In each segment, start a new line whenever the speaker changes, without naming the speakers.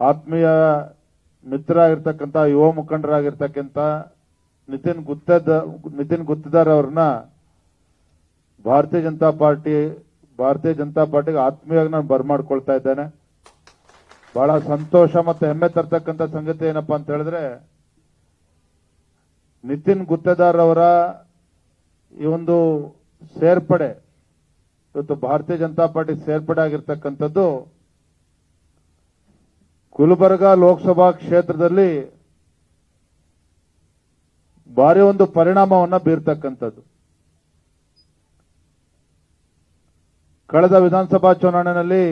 ಆತ್ಮೀಯ ಮಿತ್ರ ಆಗಿರ್ತಕ್ಕಂಥ ಯುವ ಮುಖಂಡರಾಗಿರ್ತಕ್ಕಂಥ ನಿತಿನ್ ಗುತ್ತದ ನಿತಿನ್ ಗುತ್ತದಾರ್ ಅವ್ರನ್ನ ಭಾರತೀಯ ಜನತಾ ಪಾರ್ಟಿ, ಭಾರತೀಯ ಜನತಾ ಪಾರ್ಟಿಗೆ ಆತ್ಮೀಯವಾಗಿ ನಾನು ಬರ್ಮಾಡ್ಕೊಳ್ತಾ ಇದ್ದೇನೆ. ಬಹಳ ಸಂತೋಷ ಮತ್ತು ಹೆಮ್ಮೆ ತರ್ತಕ್ಕಂಥ ಸಂಗತಿ ಏನಪ್ಪಾ ಅಂತ ಹೇಳಿದ್ರೆ, ನಿತಿನ್ ಗುತ್ತೇದಾರ್ ಅವರ ಈ ಒಂದು ಸೇರ್ಪಡೆ, ಇವತ್ತು ಭಾರತೀಯ ಜನತಾ ಪಾರ್ಟಿ ಸೇರ್ಪಡೆ ಆಗಿರ್ತಕ್ಕಂಥದ್ದು ಗುಲ್ಬರ್ಗ ಲೋಕಸಭಾ ಕ್ಷೇತ್ರದಲ್ಲಿ ಭಾರಿ ಒಂದು ಪರಿಣಾಮವನ್ನು ಬೀರ್ತಕ್ಕಂಥದ್ದು. ಕಳೆದ ವಿಧಾನಸಭಾ ಚುನಾವಣೆಯಲ್ಲಿ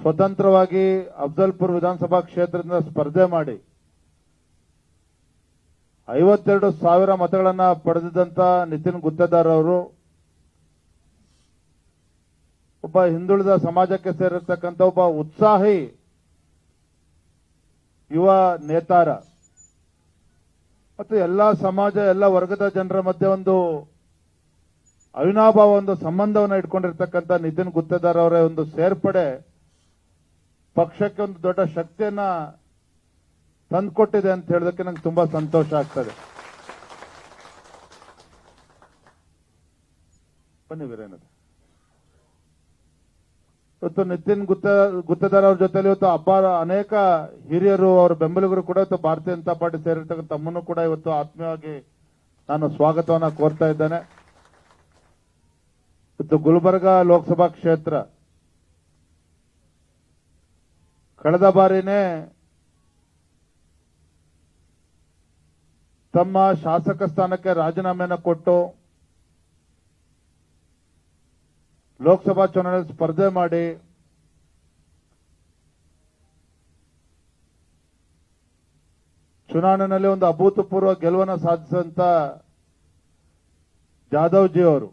ಸ್ವತಂತ್ರವಾಗಿ ಅಫ್ಜಲ್ಪುರ್ ವಿಧಾನಸಭಾ ಕ್ಷೇತ್ರದಿಂದ ಸ್ಪರ್ಧೆ ಮಾಡಿ ಐವತ್ತೆರಡು ಸಾವಿರ ಮತಗಳನ್ನ ಪಡೆದಿದ್ದಂತ ನಿತಿನ್ ಗುತ್ತೇದಾರ್ ಅವರು ಒಬ್ಬ ಹಿಂದುಳಿದ ಸಮಾಜಕ್ಕೆ ಸೇರಿರ್ತಕ್ಕಂಥ ಒಬ್ಬ ಉತ್ಸಾಹಿ ಯುವ ನೇತಾರ. ಮತ್ತು ಎಲ್ಲ ಸಮಾಜ, ಎಲ್ಲ ವರ್ಗದ ಜನರ ಮಧ್ಯೆ ಒಂದು ಅವಿನಾಭಾವ, ಒಂದು ಸಂಬಂಧವನ್ನು ಇಟ್ಕೊಂಡಿರ್ತಕ್ಕಂಥ ನಿತಿನ್ ಗುತ್ತೇದಾರ್ ಅವರ ಒಂದು ಸೇರ್ಪಡೆ ಪಕ್ಷಕ್ಕೆ ಒಂದು ದೊಡ್ಡ ಶಕ್ತಿಯನ್ನ ತಂದುಕೊಟ್ಟಿದೆ ಅಂತ ಹೇಳೋದಕ್ಕೆ ನಂಗೆ ತುಂಬಾ ಸಂತೋಷ ಆಗ್ತದೆ. ಬನ್ನಿ ವೀರೇಂದ್ರ. ಇವತ್ತು ನಿತಿನ್ ಗುತ್ತ ಗುತ್ತದಾರ ಅವ್ರ ಜೊತೆಲಿ ಇವತ್ತು ಹಬ್ಬ ಅನೇಕ ಹಿರಿಯರು ಅವರ ಬೆಂಬಲಿಗರು ಕೂಡ ಇವತ್ತು ಭಾರತೀಯ ಜನತಾ ಪಾರ್ಟಿ ಸೇರಿರ್ತಕ್ಕಂಥ ತಮ್ಮನ್ನು ಕೂಡ ಇವತ್ತು ಆತ್ಮೀಯವಾಗಿ ನಾನು ಸ್ವಾಗತವನ್ನ ಕೋರ್ತಾ ಇದ್ದೇನೆ. ಇವತ್ತು ಗುಲ್ಬರ್ಗಾ ಲೋಕಸಭಾ ಕ್ಷೇತ್ರ. ಕಳೆದ ಬಾರಿನೇ ತಮ್ಮ ಶಾಸಕ ಸ್ಥಾನಕ್ಕೆ ರಾಜೀನಾಮೆಯನ್ನು ಕೊಟ್ಟು ಲೋಕಸಭಾ ಚುನಾವಣೆ ಸ್ಪರ್ಧೆ ಮಾಡಿ ಚುನಾವಣೆಯಲ್ಲಿ ಒಂದು ಅಭೂತಪೂರ್ವ ಗೆಲುವನ್ನು ಸಾಧಿಸಿದಂತ ಜಾಧವ್ ಜಿ ಅವರು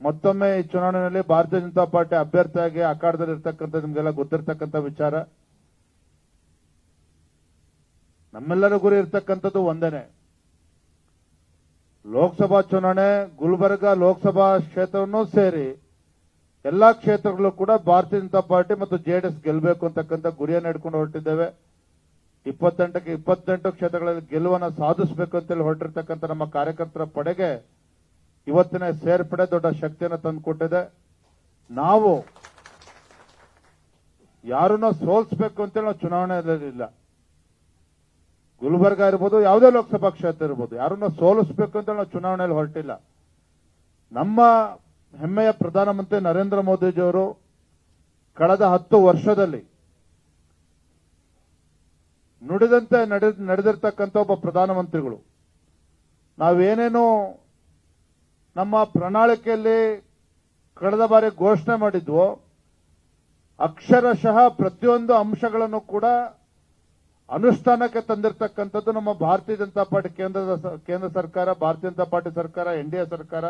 ಮತ್ತೊಮ್ಮೆ ಈ ಚುನಾವಣೆಯಲ್ಲಿ ಭಾರತೀಯ ಜನತಾ ಪಾರ್ಟಿ ಅಭ್ಯರ್ಥಿಯಾಗಿ ಅಖಾಡದಲ್ಲಿ ಇರ್ತಕ್ಕಂಥ ನಿಮಗೆಲ್ಲ ಗೊತ್ತಿರತಕ್ಕಂಥ ವಿಚಾರ. ನಮ್ಮೆಲ್ಲರ ಗುರಿ ಇರ್ತಕ್ಕಂಥದ್ದು ಒಂದೇನೆ. ಲೋಕಸಭಾ ಚುನಾವಣೆ, ಗುಲ್ಬರ್ಗ ಲೋಕಸಭಾ ಕ್ಷೇತ್ರವನ್ನು ಸೇರಿ ಎಲ್ಲಾ ಕ್ಷೇತ್ರಗಳು ಕೂಡ ಭಾರತೀಯ ಜನತಾ ಪಾರ್ಟಿ ಮತ್ತು ಜೆಡಿಎಸ್ ಗೆಲ್ಲಬೇಕು ಅಂತಕ್ಕಂಥ ಗುರಿಯನ್ನು ಇಟ್ಕೊಂಡು ಹೊರಟಿದ್ದೇವೆ. ಇಪ್ಪತ್ತೆಂಟಕ್ಕೆ ಇಪ್ಪತ್ತೆಂಟು ಕ್ಷೇತ್ರಗಳಲ್ಲಿ ಗೆಲುವನ್ನು ಸಾಧಿಸಬೇಕು ಅಂತೇಳಿ ಹೊರಟಿರ್ತಕ್ಕಂಥ ನಮ್ಮ ಕಾರ್ಯಕರ್ತರ ಪಡೆಗೆ ಇವತ್ತಿನ ಸೇರ್ಪಡೆ ದೊಡ್ಡ ಶಕ್ತಿಯನ್ನು ತಂದುಕೊಟ್ಟಿದೆ. ನಾವು ಯಾರನ್ನ ಸೋಲಿಸಬೇಕು ಅಂತೇಳಿ ನಾವು ಚುನಾವಣೆಯಲ್ಲಿ ಗುಲ್ಬರ್ಗ ಇರ್ಬೋದು, ಯಾವುದೇ ಲೋಕಸಭಾ ಕ್ಷೇತ್ರ ಇರ್ಬೋದು, ಯಾರನ್ನ ಸೋಲಿಸಬೇಕು ಅಂತ ನಾವು ಚುನಾವಣೆಯಲ್ಲಿ ಹೊರಟಿಲ್ಲ. ನಮ್ಮ ಹೆಮ್ಮೆಯ ಪ್ರಧಾನಮಂತ್ರಿ ನರೇಂದ್ರ ಮೋದಿಜಿಯವರು ಕಳೆದ ಹತ್ತು ವರ್ಷದಲ್ಲಿ ನುಡಿದಂತೆ ನಡೆ- ನಡೆದಿರ್ತಕ್ಕಂಥ ಒಬ್ಬ ಪ್ರಧಾನಮಂತ್ರಿಗಳು. ನಾವೇನೇನು ನಮ್ಮ ಪ್ರಣಾಳಿಕೆಯಲ್ಲಿ ಕಳೆದ ಬಾರಿ ಘೋಷಣೆ ಮಾಡಿದ್ವೋ, ಅಕ್ಷರಶಃ ಪ್ರತಿಯೊಂದು ಅಂಶಗಳನ್ನು ಕೂಡ ಅನುಷ್ಠಾನಕ್ಕೆ ತಂದಿರತಕ್ಕಂಥದ್ದು ನಮ್ಮ ಭಾರತೀಯ ಜನತಾ ಪಾರ್ಟಿ ಕೇಂದ್ರದ ಕೇಂದ್ರ ಸರ್ಕಾರ, ಭಾರತೀಯ ಜನತಾ ಪಾರ್ಟಿ ಸರ್ಕಾರ, ಎನ್ ಡಿ ಸರ್ಕಾರ.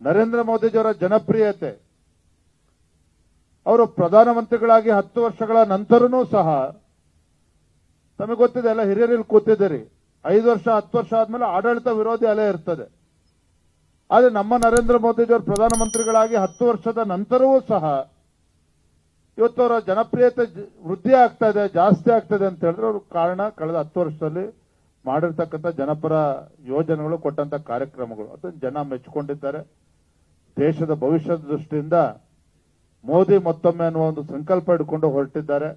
ನರೇಂದ್ರ ಮೋದಿಜಿಯವರ ಜನಪ್ರಿಯತೆ. ಅವರು ಪ್ರಧಾನಮಂತ್ರಿಗಳಾಗಿ ಹತ್ತು ವರ್ಷಗಳ ನಂತರನೂ ಸಹ ತಮಗೆ ಗೊತ್ತಿದೆ, ಎಲ್ಲ ಹಿರಿಯರಲ್ಲಿ ಕೂತಿದ್ದೀರಿ. ಐದು ವರ್ಷ, ಹತ್ತು ವರ್ಷ ಆದ್ಮೇಲೆ ಆಡಳಿತ ವಿರೋಧಿ ಅಲೆ ಇರ್ತದೆ. ಆದರೆ ನಮ್ಮ ನರೇಂದ್ರ ಮೋದಿಜಿಯವರು ಪ್ರಧಾನಮಂತ್ರಿಗಳಾಗಿ ಹತ್ತು ವರ್ಷದ ನಂತರವೂ ಸಹ ಇವತ್ತು ಅವರ ಜನಪ್ರಿಯತೆ ವೃದ್ಧಿ ಆಗ್ತಾ ಜಾಸ್ತಿ ಆಗ್ತಾ ಅಂತ ಹೇಳಿದ್ರೆ ಅವ್ರ ಕಾರಣ ಕಳೆದ ಹತ್ತು ವರ್ಷದಲ್ಲಿ ಮಾಡಿರ್ತಕ್ಕಂಥ ಜನಪರ ಯೋಜನೆಗಳು ಕೊಟ್ಟಂತ ಕಾರ್ಯಕ್ರಮಗಳು. ಅದನ್ನು ಜನ ಮೆಚ್ಚಿಕೊಂಡಿದ್ದಾರೆ. ದೇಶದ ಭವಿಷ್ಯದ ದೃಷ್ಟಿಯಿಂದ ಮೋದಿ ಮತ್ತೊಮ್ಮೆ ಅನ್ನುವ ಒಂದು ಸಂಕಲ್ಪ ಇಟ್ಕೊಂಡು ಹೊರಟಿದ್ದಾರೆ.